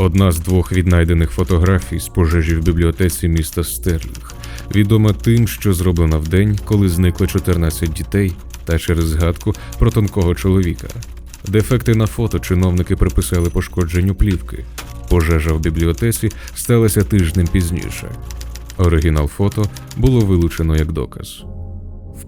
Одна з двох віднайдених фотографій з пожежі в бібліотеці міста Стерлінг, відома тим, що зроблена в день, коли зникло 14 дітей, та через згадку про тонкого чоловіка. Дефекти на фото чиновники приписали пошкодженню плівки. Пожежа в бібліотеці сталася тижнем пізніше. Оригінал фото було вилучено як доказ.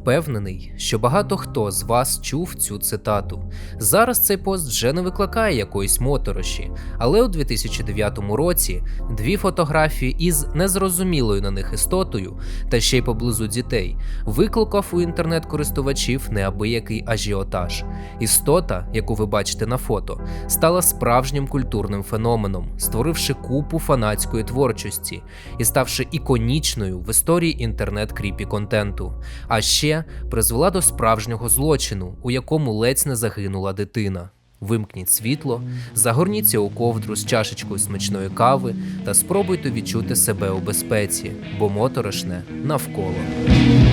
Впевнений, що багато хто з вас чув цю цитату. Зараз цей пост вже не викликає якоїсь мотороші, але у 2009 році дві фотографії із незрозумілою на них істотою, та ще й поблизу дітей, викликав у інтернет-користувачів неабиякий ажіотаж. Істота, яку ви бачите на фото, стала справжнім культурним феноменом, створивши купу фанатської творчості і ставши іконічною в історії інтернет-кріпі контенту. А ще призвела до справжнього злочину, у якому ледь не загинула дитина. Вимкніть світло, загорніться у ковдру з чашечкою смачної кави та спробуйте відчути себе у безпеці, бо моторошне навколо. –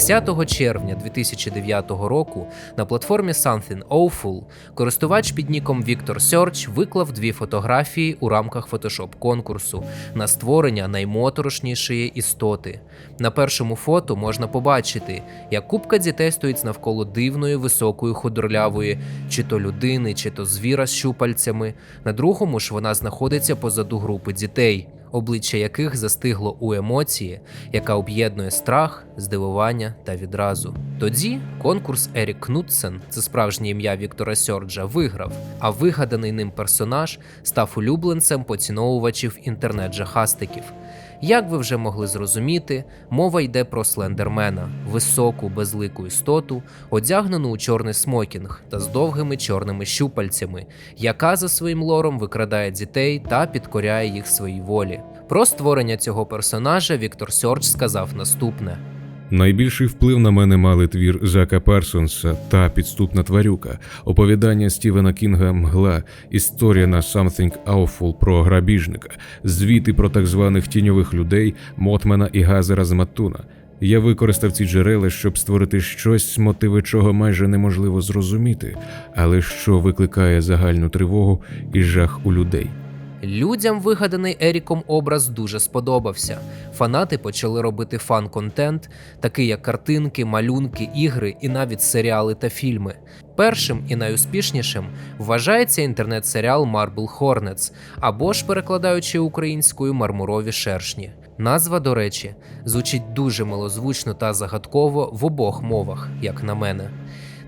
10 червня 2009 року на платформі Something Awful користувач під ніком Victor Search виклав дві фотографії у рамках Photoshop конкурсу на створення наймоторошнішої істоти. На першому фото можна побачити, як купка дітей стоїть навколо дивної високої худорлявої, чи то людини, чи то звіра з щупальцями. На другому ж вона знаходиться позаду групи дітей обличчя яких застигло у емоції, яка об'єднує страх, здивування та відразу. Тоді конкурс Ерік Кнутсен, це справжнє ім'я Віктора Сьорджа, виграв, а вигаданий ним персонаж став улюбленцем поціновувачів інтернет-жахастиків. Як ви вже могли зрозуміти, мова йде про слендермена, високу безлику істоту, одягнену у чорний смокінг та з довгими чорними щупальцями, яка за своїм лором викрадає дітей та підкоряє їх своїй волі. Про створення цього персонажа Віктор Сьорч сказав наступне. Найбільший вплив на мене мали твір Зака Парсонса та підступна тварюка, оповідання Стівена Кінга Мгла, історія на Something Awful про грабіжника, звіти про так званих тіньових людей Мотмана і Газера з Маттуна. Я використав ці джерела, щоб створити щось, мотиви чого майже неможливо зрозуміти, але що викликає загальну тривогу і жах у людей. Людям вигаданий Еріком образ дуже сподобався. Фанати почали робити фан-контент, такий як картинки, малюнки, ігри і навіть серіали та фільми. Першим і найуспішнішим вважається інтернет-серіал Marble Hornets або ж перекладаючи українською мармурові шершні. Назва, до речі, звучить дуже милозвучно та загадково в обох мовах, як на мене.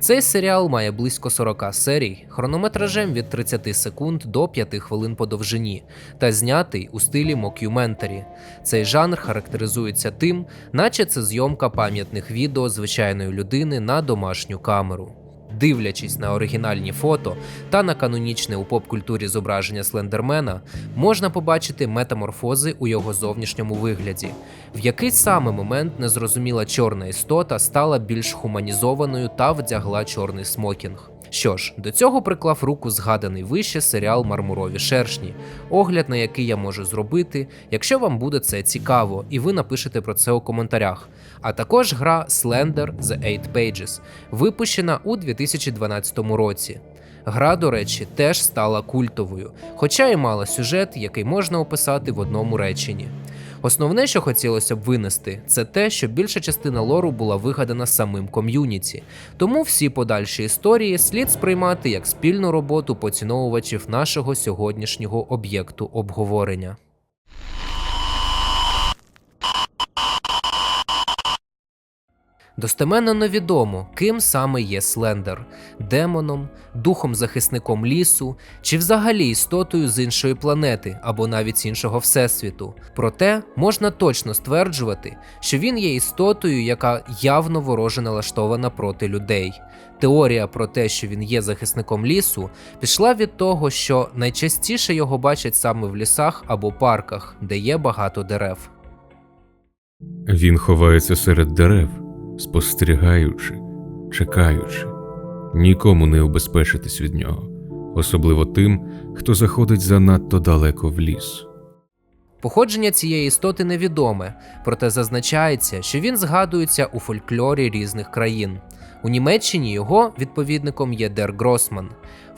Цей серіал має близько 40 серій, хронометражем від 30 секунд до 5 хвилин по довжині, та знятий у стилі мокюментарі. Цей жанр характеризується тим, наче це зйомка пам'ятних відео звичайної людини на домашню камеру. Дивлячись на оригінальні фото та на канонічне у поп-культурі зображення Слендермена, можна побачити метаморфози у його зовнішньому вигляді. В який саме момент незрозуміла чорна істота стала більш хуманізованою та вдягла чорний смокінг. Що ж, до цього приклав руку згаданий вище серіал Мармурові шершні, огляд на який я можу зробити, якщо вам буде це цікаво, і ви напишете про це у коментарях. А також гра Slender The Eight Pages, випущена у 2012 році. Гра, до речі, теж стала культовою, хоча і мала сюжет, який можна описати в одному реченні. Основне, що хотілося б винести, це те, що більша частина лору була вигадана самим ком'юніті, тому всі подальші історії слід сприймати як спільну роботу поціновувачів нашого сьогоднішнього об'єкту обговорення. Достеменно невідомо, ким саме є Слендер демоном, духом-захисником лісу чи взагалі істотою з іншої планети або навіть з іншого всесвіту. Проте можна точно стверджувати, що він є істотою, яка явно вороже налаштована проти людей. Теорія про те, що він є захисником лісу, пішла від того, що найчастіше його бачать саме в лісах або парках, де є багато дерев. Він ховається серед дерев. Спостерігаючи, чекаючи, нікому не убезпечитись від нього, особливо тим, хто заходить занадто далеко в ліс. Походження цієї істоти невідоме, проте зазначається, що він згадується у фольклорі різних країн. У Німеччині його відповідником є Дер Гросман.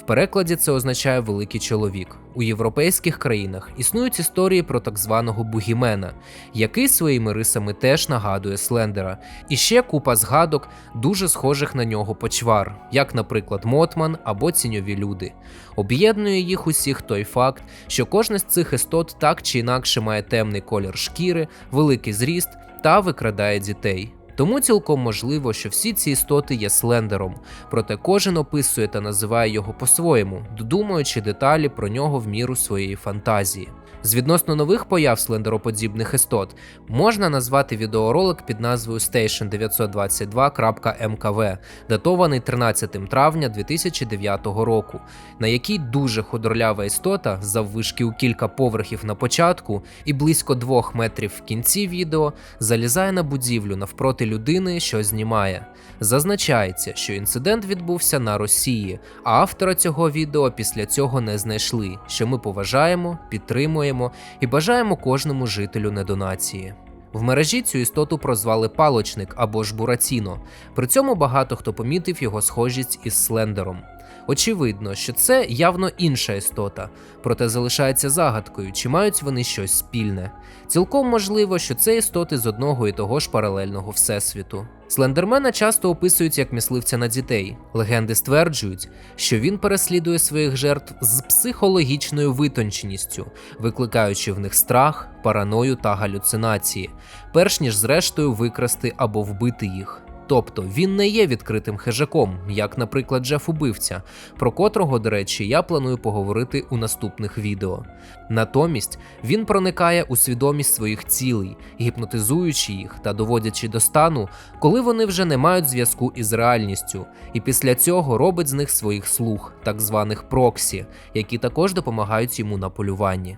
Перекладі це означає великий чоловік. У європейських країнах існують історії про так званого бугімена, який своїми рисами теж нагадує Слендера. І ще купа згадок, дуже схожих на нього почвар, як, наприклад, Мотман або Ціньові люди. Об'єднує їх усіх той факт, що кожна з цих істот так чи інакше має темний колір шкіри, великий зріст та викрадає дітей. Тому цілком можливо, що всі ці істоти є слендером, проте кожен описує та називає його по-своєму, додумуючи деталі про нього в міру своєї фантазії. З відносно нових появ слендероподібних істот можна назвати відеоролик під назвою Station 922.mkv, датований 13 травня 2009 року, на якій дуже худорлява істота заввишки у кілька поверхів на початку і близько двох метрів в кінці відео залізає на будівлю навпроти людини, що знімає. Зазначається, що інцидент відбувся на Росії, а автора цього відео після цього не знайшли, що ми поважаємо, підтримуємо і бажаємо кожному жителю недонації. В мережі цю істоту прозвали палочник або ж бураціно. При цьому багато хто помітив його схожість із слендером. Очевидно, що це явно інша істота, проте залишається загадкою, чи мають вони щось спільне. Цілком можливо, що це істоти з одного і того ж паралельного всесвіту. Слендермена часто описують як мисливця на дітей. Легенди стверджують, що він переслідує своїх жертв з психологічною витонченістю, викликаючи в них страх, параною та галюцинації, перш ніж зрештою викрасти або вбити їх. Тобто він не є відкритим хижаком, як, наприклад, Джеф Убивця, про котрого, до речі, я планую поговорити у наступних відео. Натомість він проникає у свідомість своїх цілей, гіпнотизуючи їх та доводячи до стану, коли вони вже не мають зв'язку із реальністю, і після цього робить з них своїх слуг, так званих проксі, які також допомагають йому на полюванні.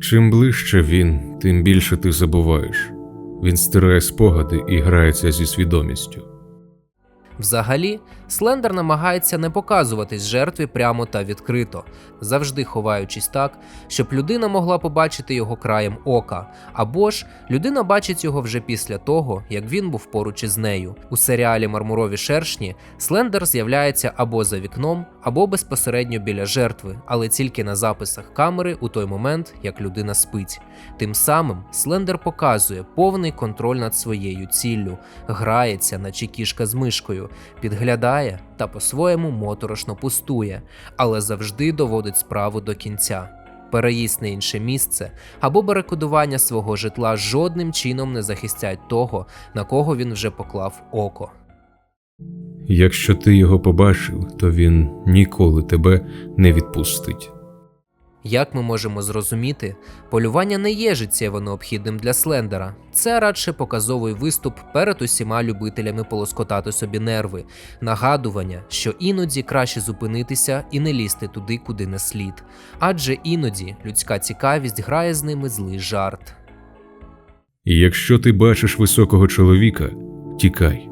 Чим ближче він, тим більше ти забуваєш. Він стирає спогади і грається зі свідомістю. Взагалі, Слендер намагається не показуватись жертві прямо та відкрито, завжди ховаючись так, щоб людина могла побачити його краєм ока, або ж людина бачить його вже після того, як він був поруч із нею. У серіалі Мармурові шершні Слендер з'являється або за вікном, або безпосередньо біля жертви, але тільки на записах камери у той момент, як людина спить. Тим самим Слендер показує повний контроль над своєю ціллю, грається, наче кішка з мишкою, підглядає та по-своєму моторошно пустує, але завжди доводить справу до кінця. Переїзд на інше місце або барикадування свого житла жодним чином не захистять того, на кого він вже поклав око. Якщо ти його побачив, то він ніколи тебе не відпустить. Як ми можемо зрозуміти, полювання не є життєво необхідним для Слендера. Це радше показовий виступ перед усіма любителями полоскотати собі нерви, нагадування, що іноді краще зупинитися і не лізти туди, куди не слід. Адже іноді людська цікавість грає з ними злий жарт. Якщо ти бачиш високого чоловіка, тікай.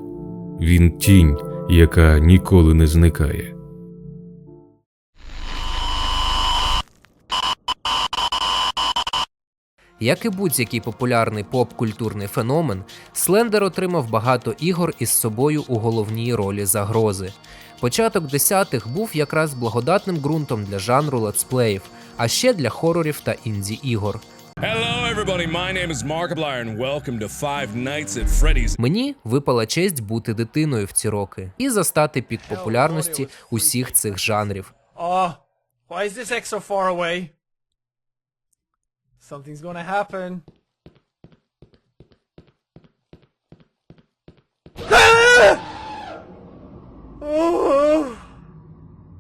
Він тінь, яка ніколи не зникає. Як і будь-який популярний поп-культурний феномен, Слендер отримав багато ігор із собою у головній ролі загрози. Початок десятих був якраз благодатним ґрунтом для жанру летсплеїв, а ще для хорорів та інді ігор. Hello, everybody. My name is Markiplier, and welcome to Five Nights at Freddy's. Мені випала честь бути дитиною в ці роки і застати пік популярності усіх цих жанрів. Oh, why is this X so far away? Something's gonna happen.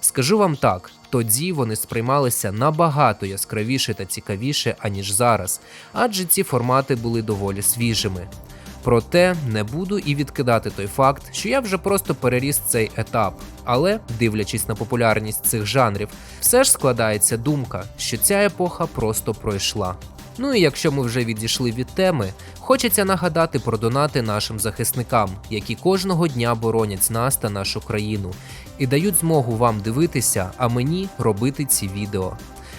Скажу вам так, тоді вони сприймалися набагато яскравіше та цікавіше, аніж зараз, адже ці формати були доволі свіжими. Проте не буду і відкидати той факт, що я вже просто переріс цей етап. Але, дивлячись на популярність цих жанрів, все ж складається думка, що ця епоха просто пройшла. Ну і якщо ми вже відійшли від теми, хочеться нагадати про донати нашим захисникам, які кожного дня боронять нас та нашу країну, і дають змогу вам дивитися, а мені робити ці відео.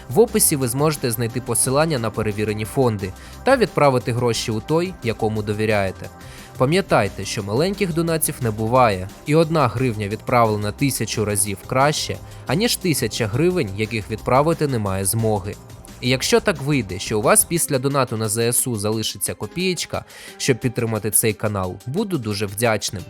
В описі ви зможете знайти посилання на перевірені фонди та відправити гроші у той, якому довіряєте. Пам'ятайте, що маленьких донатів не буває, і одна гривня відправлена тисячу разів краще, аніж тисяча гривень, яких відправити немає змоги. І якщо так вийде, що у вас після донату на ЗСУ залишиться копієчка, щоб підтримати цей канал, буду дуже вдячним.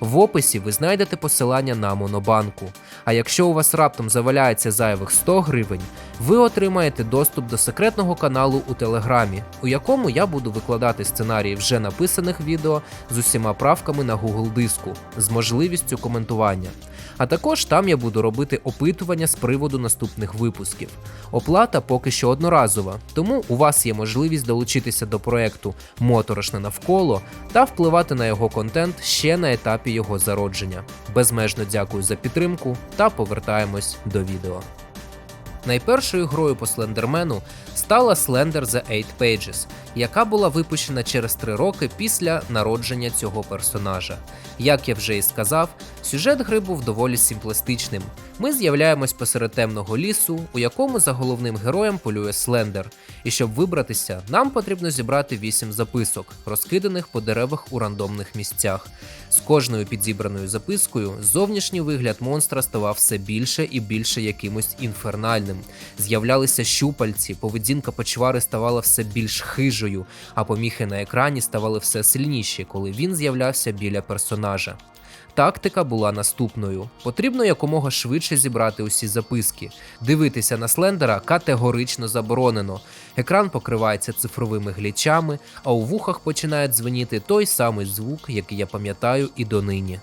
В описі ви знайдете посилання на Монобанку. А якщо у вас раптом заваляється зайвих 100 гривень, ви отримаєте доступ до секретного каналу у Телеграмі, у якому я буду викладати сценарії вже написаних відео з усіма правками на Google диску з можливістю коментування. А також там я буду робити опитування з приводу наступних випусків. Оплата поки що одноразова, тому у вас є можливість долучитися до проекту Моторошне навколо та впливати на його контент ще на етапі його зародження. Безмежно дякую за підтримку та повертаємось до відео. Найпершою грою по Слендермену стала Slender The Eight Pages, яка була випущена через три роки після народження цього персонажа. Як я вже і сказав, сюжет гри був доволі симплестичним. Ми з'являємось посеред темного лісу, у якому за головним героєм полює Слендер. І щоб вибратися, нам потрібно зібрати 8 записок, розкиданих по деревах у рандомних місцях. З кожною підзібраною запискою зовнішній вигляд монстра ставав все більше і більше якимось інфернальним. З'являлися щупальці, поведінка почвари ставала все більш хижою, а поміхи на екрані ставали все сильніші, коли він з'являвся біля персонажа. Тактика була наступною: потрібно якомога швидше зібрати усі записки. Дивитися на слендера категорично заборонено. Екран покривається цифровими глічами, а у вухах починає дзвеніти той самий звук, який я пам'ятаю і донині.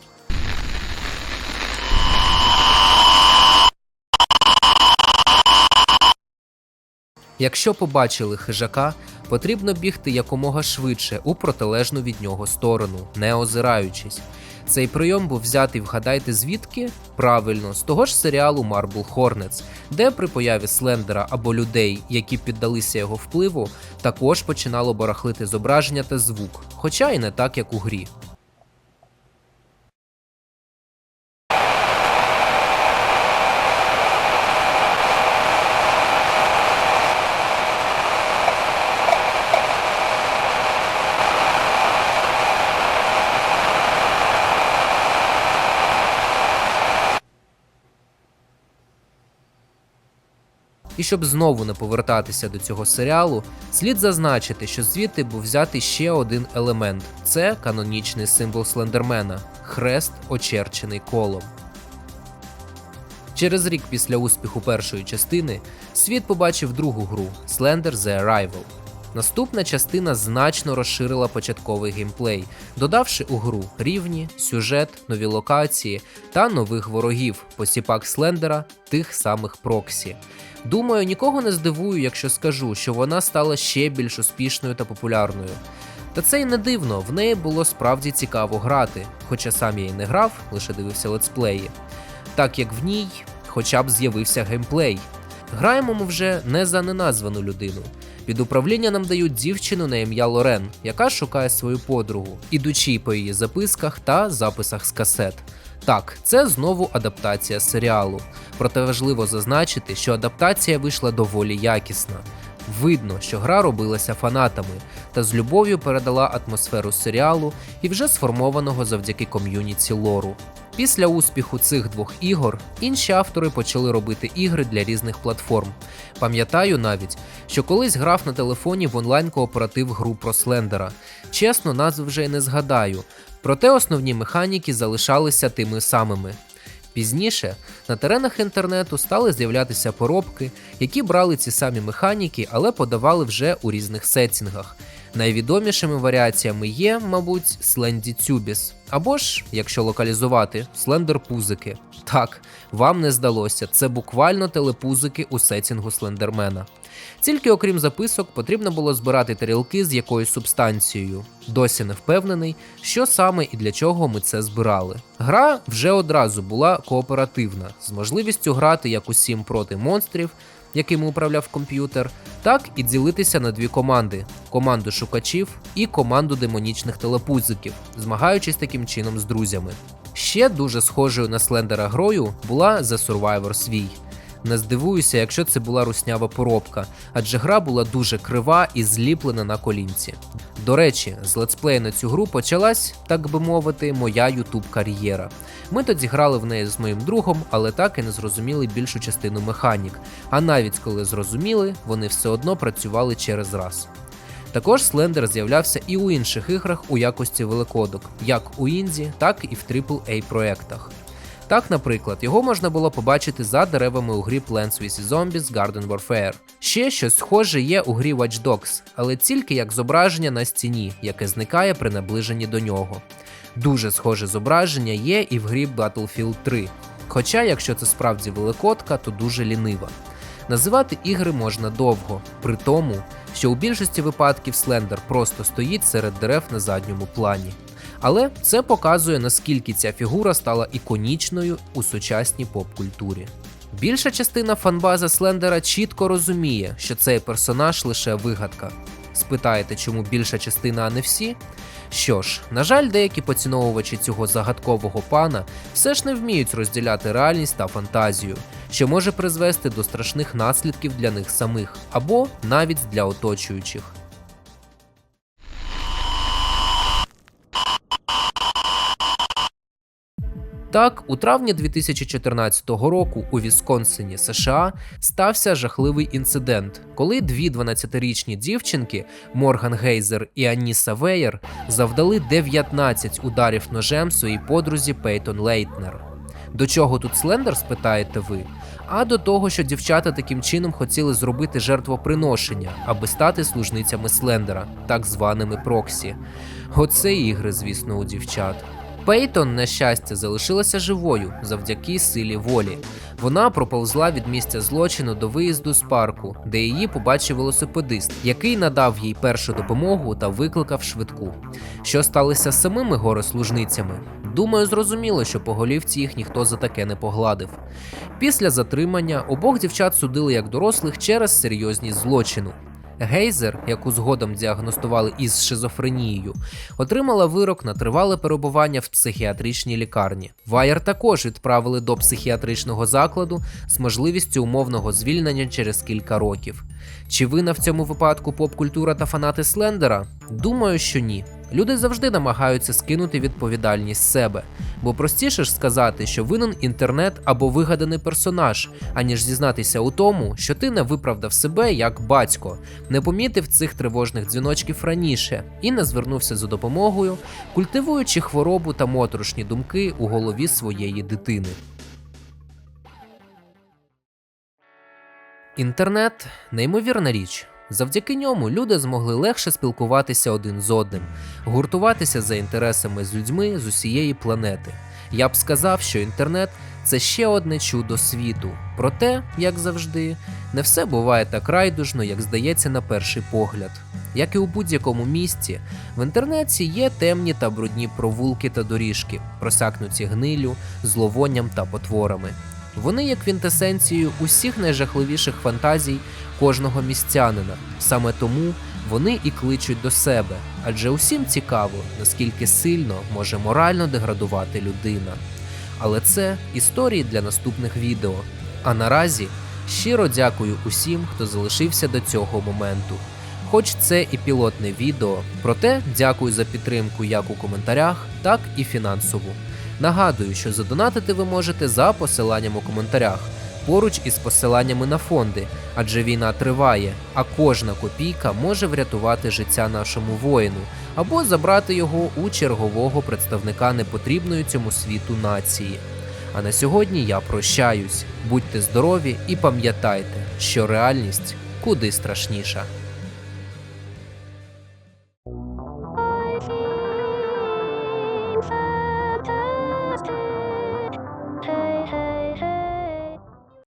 Якщо побачили хижака, потрібно бігти якомога швидше у протилежну від нього сторону, не озираючись. Цей прийом був взятий, вгадайте звідки? Правильно, з того ж серіалу Marble Hornets, де при появі Слендера або людей, які піддалися його впливу, також починало барахлити зображення та звук, хоча й не так, як у грі. І щоб знову не повертатися до цього серіалу, слід зазначити, що звідти був взятий ще один елемент це канонічний символ Слендермена хрест, очерчений колом. Через рік після успіху першої частини світ побачив другу гру Slender The Arrival. Наступна частина значно розширила початковий геймплей, додавши у гру рівні, сюжет, нові локації та нових ворогів, посіпак Слендера, тих самих Проксі. Думаю, нікого не здивую, якщо скажу, що вона стала ще більш успішною та популярною. Та це й не дивно, в неї було справді цікаво грати, хоча сам я й не грав, лише дивився летсплеї. Так як в ній хоча б з'явився геймплей. Граємо ми вже не за неназвану людину. Під управління нам дають дівчину на ім'я Лорен, яка шукає свою подругу, ідучи по її записках та записах з касет. Так, це знову адаптація серіалу. Проте важливо зазначити, що адаптація вийшла доволі якісна. Видно, що гра робилася фанатами та з любов'ю передала атмосферу серіалу і вже сформованого завдяки ком'юніті лору. Після успіху цих двох ігор інші автори почали робити ігри для різних платформ. Пам'ятаю навіть, що колись грав на телефоні в онлайн-кооператив гру про Слендера. Чесно, назв вже й не згадаю, проте основні механіки залишалися тими самими. Пізніше на теренах інтернету стали з'являтися поробки, які брали ці самі механіки, але подавали вже у різних сеттінгах. Найвідомішими варіаціями є, мабуть, Сленді Цюбіс, або ж, якщо локалізувати, Слендер Пузики. Так, вам не здалося, це буквально телепузики у сеттінгу Слендермена. Тільки окрім записок, потрібно було збирати тарілки з якоюсь субстанцією. Досі не впевнений, що саме і для чого ми це збирали. Гра вже одразу була кооперативна, з можливістю грати як усім проти монстрів, якими управляв комп'ютер, так і ділитися на дві команди: команду шукачів і команду демонічних телепузиків, змагаючись таким чином з друзями. Ще дуже схожою на слендера грою була The Survivor свій. Не здивуюся, якщо це була руснява поробка, адже гра була дуже крива і зліплена на колінці. До речі, з летсплею на цю гру почалась, так би мовити, моя ютуб кар'єра. Ми тоді грали в неї з моїм другом, але так і не зрозуміли більшу частину механік. А навіть коли зрозуміли, вони все одно працювали через раз. Також Слендер з'являвся і у інших іграх у якості великодок, як у інді, так і в AAA проєктах. Так, наприклад, його можна було побачити за деревами у грі Plants vs. Zombies Garden Warfare. Ще щось схоже є у грі Watch Dogs, але тільки як зображення на стіні, яке зникає при наближенні до нього. Дуже схоже зображення є і в грі Battlefield 3. Хоча, якщо це справді великодка, то дуже лінива. Називати ігри можна довго, при тому, що у більшості випадків Слендер просто стоїть серед дерев на задньому плані. Але це показує, наскільки ця фігура стала іконічною у сучасній поп-культурі. Більша частина фанбази Слендера чітко розуміє, що цей персонаж лише вигадка. Спитаєте, чому більша частина, а не всі? Що ж, на жаль, деякі поціновувачі цього загадкового пана все ж не вміють розділяти реальність та фантазію, що може призвести до страшних наслідків для них самих або навіть для оточуючих. Так, у травні 2014 року у Вісконсині, США, стався жахливий інцидент, коли дві 12-річні дівчинки Морган Гейзер і Аніса Веєр завдали 19 ударів ножем своїй подрузі Пейтон Лейтнер. До чого тут Слендер, спитаєте ви? А до того, що дівчата таким чином хотіли зробити жертвоприношення, аби стати служницями Слендера, так званими проксі. Оце ігри, звісно, у дівчат. Пейтон, на щастя, залишилася живою завдяки силі волі. Вона проповзла від місця злочину до виїзду з парку, де її побачив велосипедист, який надав їй першу допомогу та викликав швидку. Що сталося з самими горослужницями? Думаю, зрозуміло, що по голівці їх ніхто за таке не погладив. Після затримання обох дівчат судили як дорослих через серйозність злочину. Гейзер, яку згодом діагностували із шизофренією, отримала вирок на тривале перебування в психіатричній лікарні. Вайер також відправили до психіатричного закладу з можливістю умовного звільнення через кілька років. Чи вина в цьому випадку поп-культура та фанати Слендера? Думаю, що ні. Люди завжди намагаються скинути відповідальність з себе, бо простіше ж сказати, що винен інтернет або вигаданий персонаж, аніж зізнатися у тому, що ти не виправдав себе як батько, не помітив цих тривожних дзвіночків раніше і не звернувся за допомогою, культивуючи хворобу та моторошні думки у голові своєї дитини. Інтернет неймовірна річ. Завдяки ньому люди змогли легше спілкуватися один з одним, гуртуватися за інтересами з людьми з усієї планети. Я б сказав, що інтернет це ще одне чудо світу. Проте, як завжди, не все буває так райдужно, як здається на перший погляд. Як і у будь-якому місті, в інтернеті є темні та брудні провулки та доріжки, просякнуті гнилю, зловонням та потворами. Вони є квінтесенцією усіх найжахливіших фантазій кожного містянина. Саме тому вони і кличуть до себе, адже усім цікаво, наскільки сильно може морально деградувати людина. Але це історії для наступних відео. А наразі щиро дякую усім, хто залишився до цього моменту. Хоч це і пілотне відео, проте дякую за підтримку як у коментарях, так і фінансову. Нагадую, що задонатити ви можете за посиланням у коментарях, поруч із посиланнями на фонди, адже війна триває, а кожна копійка може врятувати життя нашому воїну або забрати його у чергового представника непотрібної цьому світу нації. А на сьогодні я прощаюсь. Будьте здорові і пам'ятайте, що реальність куди страшніша.